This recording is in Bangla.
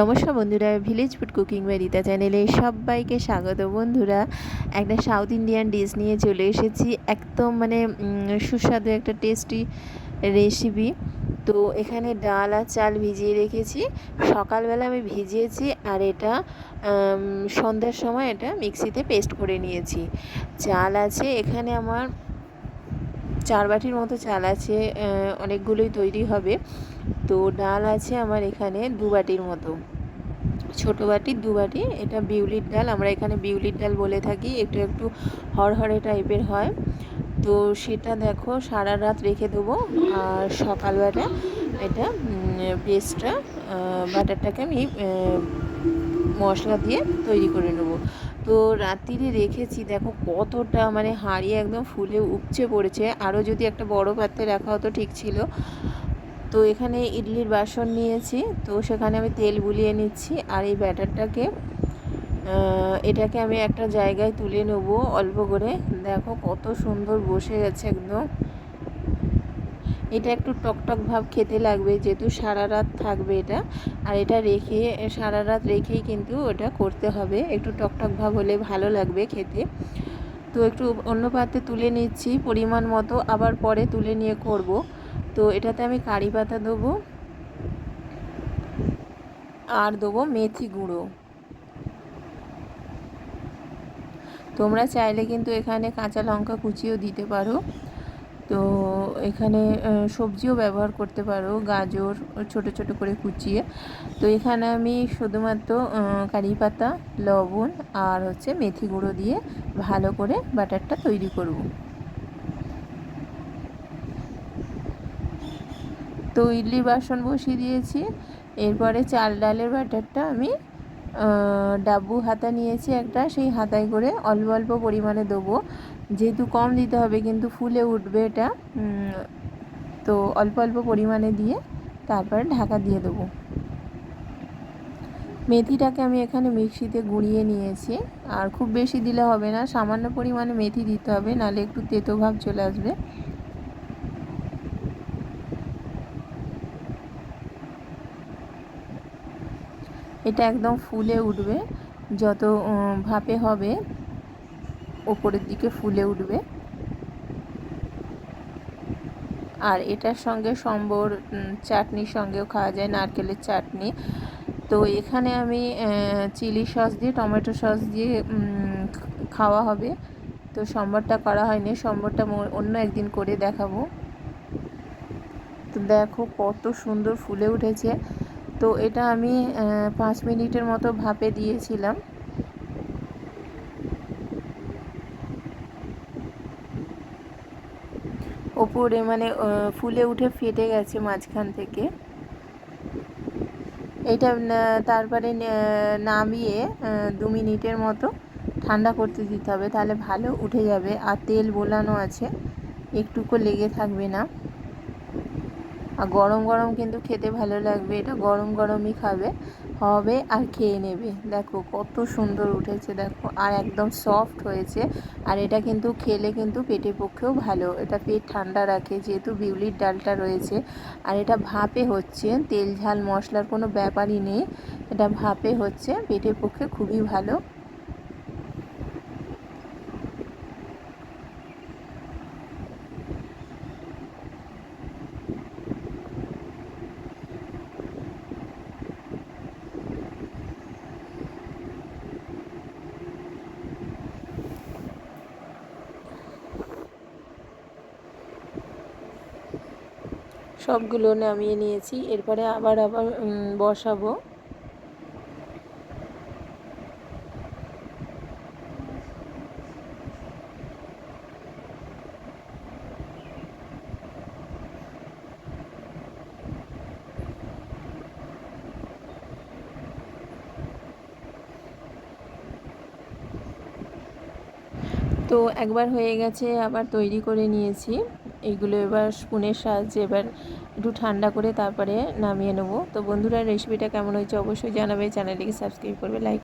নমস্কার বন্ধুরা ভিলেজ ফুড কুকিং বাড়িতা চ্যানেলে সবাইকে স্বাগত। বন্ধুরা, একটা সাউথ ইন্ডিয়ান ডিশ নিয়ে চলে এসেছি। একদম মানে সুস্বাদু একটা টেস্টি রেসিপি তো এখানে ডাল আর চাল ভিজিয়ে রেখেছি। সকালবেলা আমি ভিজিয়েছি আর এটা সন্ধ্যার সময় এটা মিক্সিতে পেস্ট করে নিয়েছি। চাল আছে এখানে আমার চার বাটির মতো চাল আছে অনেকগুলোই তৈরি হবে। তো ডাল আছে আমার এখানে দু বাটির মতো। ছোট বাটি, দু বাটি, এটা বিউলির ডাল। আমরা এখানে বিউলির ডাল বলে থাকি, একটু একটু হরহরে টাইপের হয়। তো সেটা দেখো, সারা রাত রেখে দেবো। আর সকালবেলা এটা পেস্টটা বাটারটাকে আমি মশলা দিয়ে তৈরি করে নেব। তো রাত্রিরে রেখেছি, দেখো কতটা মানে হাঁড়ি একদম ফুলে উপচে পড়েছে। আরও যদি একটা বড় পাত্রে রাখা হতো ঠিক ছিল। তো এখানে ইডলির বাসন নিয়েছি, তো সেখানে আমি তেল বুলিয়ে নিচ্ছি। আর এই ব্যাটারটাকে এটাকে আমি একটা জায়গায় তুলে নেব অল্প করে। দেখো কত সুন্দর বসে গেছে একদম। এটা একটু টকটক ভাব খেতে লাগবে, যেহেতু সারা রাত থাকবে এটা। আর এটা রেখে, সারা রাত রেখেই কিন্তু ওটা করতে হবে। একটু টকটক ভাব হলে ভালো লাগবে খেতে। তো একটু অন্য পাত্রে তুলে নিচ্ছি পরিমাণ মতো, আবার পরে তুলে নিয়ে করব। তো এটাতে আমি কারি পাতা দেবো, আর দেবো মেথি গুঁড়ো। তোমরা চাইলে কিন্তু এখানে কাঁচা লঙ্কা কুচিও দিতে পারো। তো এখানে সবজিও ব্যবহার করতে পারো, গাজর ছোট ছোট করে কুচিয়ে। তো এখানে আমি শুধুমাত্র কারি পাতা লবণ আর হচ্ছে মেথি গুঁড়ো দিয়ে ভালো করে বাটারটা তৈরি করব। তো ইডলি বাসন বসিয়ে দিয়েছি। এরপরে চাল ডালের বাটারটা আমি ডাব্বু হাতা নিয়েছি একটা, সেই হাতায় করে অল্প অল্প পরিমাণে দেবো। যেহেতু কম দিতে হবে, কিন্তু ফুলে উঠবে এটা। তো অল্প অল্প পরিমাণে দিয়ে তারপরে ঢাকা দিয়ে দেবো। মেথিটাকে আমি এখানে মিক্সিতে গুঁড়িয়ে নিয়েছি। আর খুব বেশি দিলে হবে না, সামান্য পরিমাণে মেথি দিতে হবে, নাহলে একটু তেতো ভাব চলে আসবে। এটা একদম ফুলে উঠবে। যত ভাপে হবে, ওপরের দিকে ফুলে উঠবে। আর এটার সঙ্গে সম্বর চাটনির সঙ্গেও খাওয়া যায়, নারকেলের চাটনি। তো এখানে আমি চিলি সস দিয়ে, টমেটো সস দিয়ে খাওয়া হবে। তো সম্বরটা করা হয়নি, সম্বরটা অন্য একদিন করে দেখাবো। তো দেখো কত সুন্দর ফুলে উঠেছে। তো এটা আমি পাঁচ মিনিটের মতো ভাপে দিয়েছিলাম। ওপরে মানে ফুলে উঠে ফেটে গেছে মাঝখান থেকে। এটা তারপরে নামিয়ে দু মিনিটের মতো ঠান্ডা করতে দিতে হবে, তাহলে ভালো উঠে যাবে। আর তেল বোলানো আছে, একটুকু লেগে থাকবে না। আর গরম গরম কিন্তু খেতে ভালো লাগবে, এটা গরম গরমই খাবে, হবে আর খেয়ে নেবে। দেখো কত সুন্দর উঠেছে, দেখো, আর একদম সফট হয়েছে, আর এটা কিন্তু খেলে কিন্তু পেটের পক্ষেও ভালো। এটা পেট ঠান্ডা রাখে, যেহেতু বিউলির ডালটা রয়েছে, আর এটা ভাপে হচ্ছে, তেল ঝাল মশলার কোনো ব্যাপারই নেই, এটা ভাপে হচ্ছে, পেটের পক্ষে খুবই ভালো। সবগুলো নামিয়ে নিয়েছি। এরপরে আবার আবার বসাবো। তো একবার হয়ে গেছে, আবার তৈরি করে নিয়েছি। এইগুলো এবার স্পুনের সাহায্যে এবার একটু ঠান্ডা করে তারপরে নামিয়ে নেব। তো বন্ধুরা রেসিপিটা কেমন হয়েছে অবশ্যই জানাবে। চ্যানেলটিকে সাবস্ক্রাইব করবে লাইক